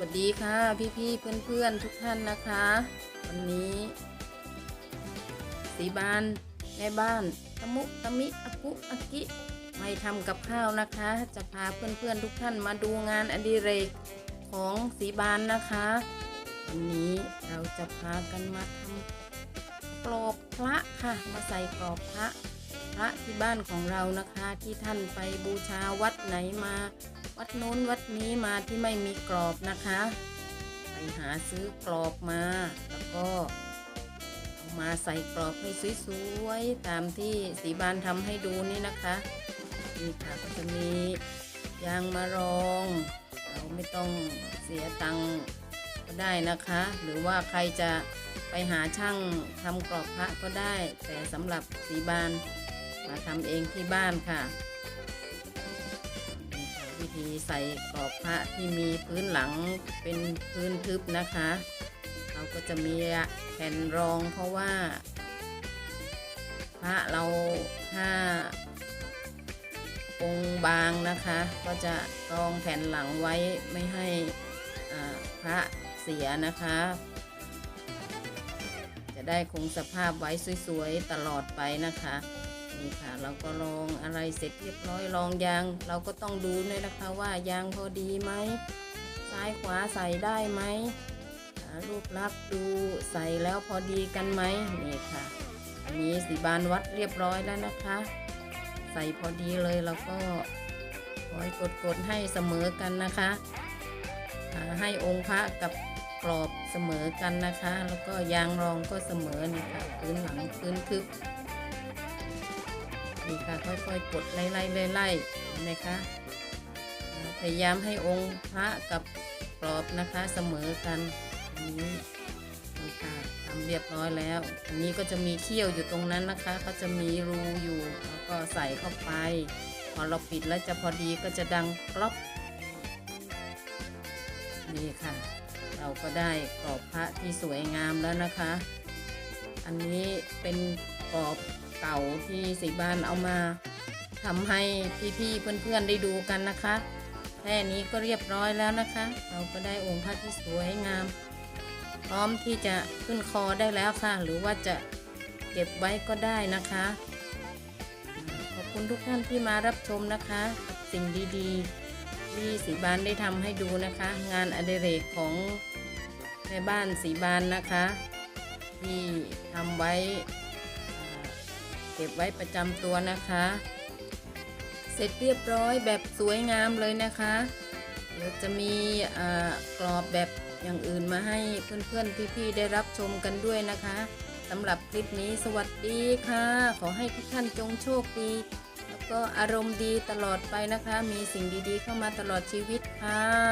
วัสดีค่ะ พี่ๆเพื่อนๆทุกท่านนะคะ วันนี้ สีบานแม่บ้านตะมุตะมิอากุอากิไม่ทำกับข้าวนะคะ จะพาเพื่อนๆทุกท่านมาดูงานอดิเรกของสีบานนะคะ วันนี้เราจะพากันมาทำกรอบพระค่ะ มาใส่กรอบพระพระที่บ้านของเรานะคะที่ท่านไปบูชาวัดไหนมา วัดโน้นวัดนี้มาที่ไม่มีกรอบนะคะ ไปหาซื้อกรอบมา แล้วก็เอามาใส่กรอบให้สวยๆตามที่สีบานทำให้ดูนี่นะคะนี่ค่ะก็จะมียางมารอง เราไม่ต้องเสียตังค์ก็ได้นะคะ หรือว่าใครจะไปหาช่างทำกรอบพระก็ได้ แต่สำหรับสีบานมาทำเองที่บ้านค่ะนี่ค่ะ วิธีใส่กรอบพระที่มีพื้นหลังเป็นพื้นทึบนะคะ เราก็จะมีแผ่นรองเพราะว่า พระเราถ้าองค์บางนะคะ ก็จะรองแผ่นหลังไว้ไม่ให้พระเสียนะคะ จะได้คงสภาพไว้สวยๆตลอดไปนะคะ นี่ค่ะ เราก็ลองอะไรเสร็จเรียบร้อยลองยาง เราก็ต้องดูด้วยนะคะว่ายางพอดีไหมซ้ายขวาใส่ได้ไหมรูปลักษ์ดูใส่แล้วพอดีกันไหมนี่ค่ะ อันนี้สีบานวัดเรียบร้อยแล้วนะคะ ใส่พอดีเลยแล้วก็คอยกดๆให้เสมอกันนะคะให้องค์พระกับกรอบเสมอกันนะคะ แล้วก็ยางรองก็เสมอนี่ค่ะพื้นหลังพื้นทึบ นี่ค่ะค่อยๆกดไล่ๆไล่ๆเห็นไหมคะ พยายามให้องค์พระกับกรอบนะคะเสมอกันอันนี้นี่ค่ะทำเรียบร้อยแล้ว อันนี้ก็จะมีเขี้ยวอยู่ตรงนั้นนะคะ ก็จะมีรูอยู่แล้วก็ใส่เข้าไป พอเราปิดแล้วจะพอดีก็จะดังกรอบนี่ค่ะ เราก็ได้กรอบพระที่สวยงามแล้วนะคะ อันนี้เป็นกรอบ เก่าที่สีบานเอามาทำให้พี่ๆเพื่อนๆได้ดูกันนะคะแค่นี้ก็เรียบร้อยแล้วนะคะ เราก็ได้องค์พระที่สวยงาม พร้อมที่จะขึ้นคอได้แล้วค่ะ หรือว่าจะเก็บไว้ก็ได้นะคะ ขอบคุณทุกท่านที่มารับชมนะคะ สิ่งดีๆ ที่สีบานได้ทำให้ดูนะคะ งานอดิเรกของแม่บ้านสีบานนะคะ ที่ทำไว้ เก็บไว้ประจำตัวนะคะ เสร็จเรียบร้อยแบบสวยงามเลยนะคะ เดี๋ยวจะมีกรอบแบบอย่างอื่นมาให้เพื่อนๆพี่ๆได้รับชมกันด้วยนะคะสำหรับคลิปนี้สวัสดีค่ะ ขอให้ทุกท่านจงโชคดี แล้วก็อารมณ์ดีตลอดไปนะคะ มีสิ่งดีๆเข้ามาตลอดชีวิตค่ะ